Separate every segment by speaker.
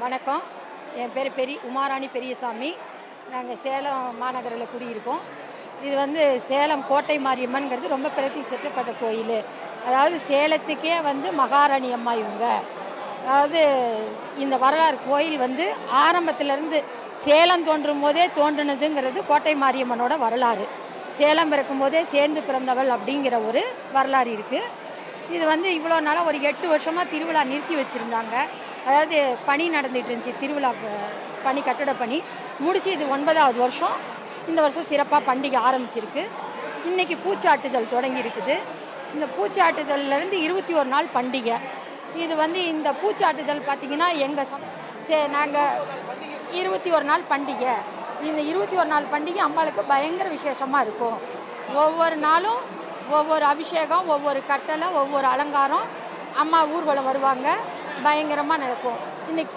Speaker 1: வணக்கம். என் பேர் பெரிய உமாராணி பெரியசாமி. நாங்கள் சேலம் மாநகரில் குடியிருக்கோம். இது வந்து சேலம் கோட்டை மாரியம்மன்கிறது ரொம்ப பிரதிஷ்டப்பட்ட கோயில். அதாவது சேலத்துக்கே வந்து மகாராணி அம்மா இவங்க. அதாவது இந்த வரலாறு கோயில் வந்து ஆரம்பத்திலேருந்து சேலம் தோன்றும் போதே தோன்றினதுங்கிறது கோட்டை மாரியம்மனோட வரலாறு. சேலம் பிறக்கும் போதே சேர்ந்து பிறந்தவள் அப்படிங்கிற ஒரு வரலாறு இருக்குது இது வந்து இவ்வளோ நாளாக ஒரு எட்டு வருஷமாக திருவிழா நிறுத்தி வச்சுருந்தாங்க. அதாவது பணி நடந்துட்டு இருந்துச்சு திருவிழா ப- பணி கட்டட பணி. முடிச்சு இது ஒன்பதாவது வருஷம். இந்த வருஷம் சிறப்பாக பண்டிகை ஆரம்பிச்சிருக்கு. இன்னைக்கு பூச்சாட்டுதல் தொடங்கி இருக்குது. இந்த பூச்சாட்டுதல்லேருந்து இருபத்தி ஒரு நாள் பண்டிகை. இது வந்து இந்த பூச்சாட்டுதல் பார்த்திங்கன்னா எங்கள் சம் சே நாங்கள் இருபத்தி ஒரு நாள் பண்டிகை. இந்த இருபத்தி ஒரு நாள் பண்டிகை அம்மாளுக்கு பயங்கர விசேஷமாக இருக்கும். ஒவ்வொரு நாளும் ஒவ்வொரு அபிஷேகம் ஒவ்வொரு கட்டளை ஒவ்வொரு அலங்காரம். அம்மா ஊர்வலம் வருவாங்க. பயங்கரமாக நடக்கும். இன்னைக்கு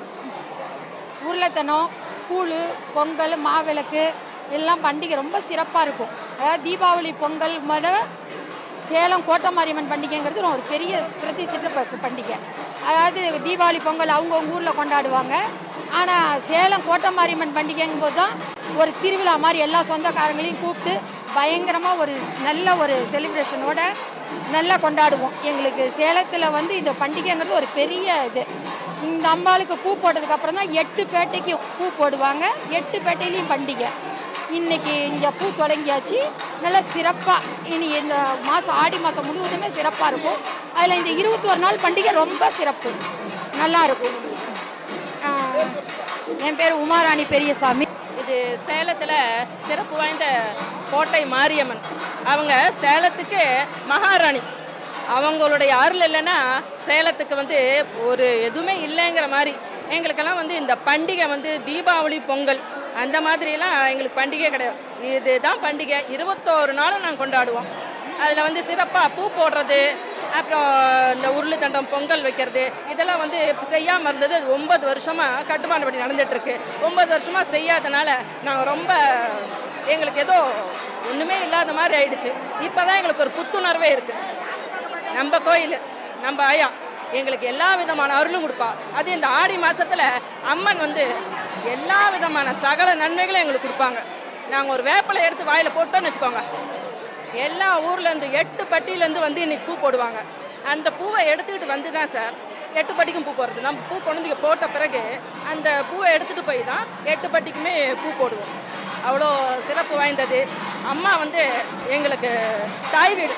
Speaker 1: உருளைத்தனம் கூழ் பொங்கல் மாவிளக்கு எல்லாம் பண்டிகை ரொம்ப சிறப்பாக இருக்கும். அதாவது தீபாவளி பொங்கல் மத சேலம் கோட்டமாரியம்மன் பண்டிகைங்கிறது ஒரு பெரிய பிரதிஷ்ட ப- பண்டிகை. அதாவது தீபாவளி பொங்கல் அவங்கவுங்க ஊரில் கொண்டாடுவாங்க. ஆனால் சேலம் கோட்டமாரியம்மன் பண்டிகைங்கும் போது தான் ஒரு திருவிழா மாதிரி எல்லா சொந்தக்காரங்களையும் கூப்பிட்டு பயங்கரமாக ஒரு நல்ல ஒரு செலிப்ரேஷனோட நல்லா கொண்டாடுவோம். எங்களுக்கு சேலத்தில் வந்து இந்த பண்டிகைங்கிறது ஒரு பெரிய இது. இந்த அம்பாளுக்கு பூ போட்டதுக்கு அப்புறம் தான் எட்டு பேட்டைக்கும் பூ போடுவாங்க. எட்டு பேட்டையிலையும் பண்டிகை. இன்னைக்கு இங்கே பூ தொடங்கியாச்சு. நல்லா சிறப்பாக இனி இந்த மாதம் ஆடி மாதம் முழுவதுமே சிறப்பாக இருக்கும். அதில் இந்த இருபத்தி ஒரு நாள் பண்டிகை ரொம்ப சிறப்பு. நல்லா இருக்கும். என் பேர் உமாராணி பெரியசாமி.
Speaker 2: இது சேலத்தில் சிறப்பு வாய்ந்த கோட்டை மாரியம்மன். அவங்க சேலத்துக்கு மகாராணி. அவங்களுடைய அருள் இல்லைன்னா சேலத்துக்கு வந்து ஒரு எதுவுமே இல்லைங்கிற மாதிரி. எங்களுக்கெல்லாம் வந்து இந்த பண்டிகை வந்து தீபாவளி பொங்கல் அந்த மாதிரிலாம் எங்களுக்கு பண்டிகை கிடையாது. இதுதான் பண்டிகை. இருபத்தோரு நாளும் நாங்கள் கொண்டாடுவோம். அதில் வந்து சிறப்பாக பூ போடுறது அப்புறம் இந்த உருளு தண்டம் பொங்கல் வைக்கிறது இதெல்லாம் வந்து செய்யாமல் இருந்தது. ஒன்பது வருஷமாக கட்டுமான படி நடந்துட்டு ஒன்பது வருஷமாக செய்யாதனால நாங்கள் ரொம்ப எங்களுக்கு ஏதோ ஒன்றுமே இல்லாத மாதிரி ஆயிடுச்சு. இப்போ தான் எங்களுக்கு ஒரு புத்துணர்வே இருக்குது நம்ம கோயில் நம்ம ஆயா எங்களுக்கு எல்லா விதமான அருளும் கொடுப்பா. அது இந்த ஆடி மாதத்தில் அம்மன் வந்து எல்லா விதமான சகல நன்மைகளும் எங்களுக்கு கொடுப்பாங்க. நாங்கள் ஒரு வேப்பிலை எடுத்து வாயில் போட்டோம்னு வச்சுக்கோங்க. எல்லா ஊர்ல இருந்து எட்டு பட்டியிலேருந்து வந்து இன்னைக்கு பூ போடுவாங்க. அந்த பூவை எடுத்துக்கிட்டு வந்து தான் சார் எட்டு பட்டிக்கும் பூ போடுறது. நம்ம பூ கொண்டு வந்து போட்ட பிறகு அந்த பூவை எடுத்துகிட்டு போய் தான் எட்டு பட்டிக்குமே பூ போடுவோம். அவ்வளோ சிறப்பு வாய்ந்தது. அம்மா வந்து எங்களுக்கு தாய் வீடு.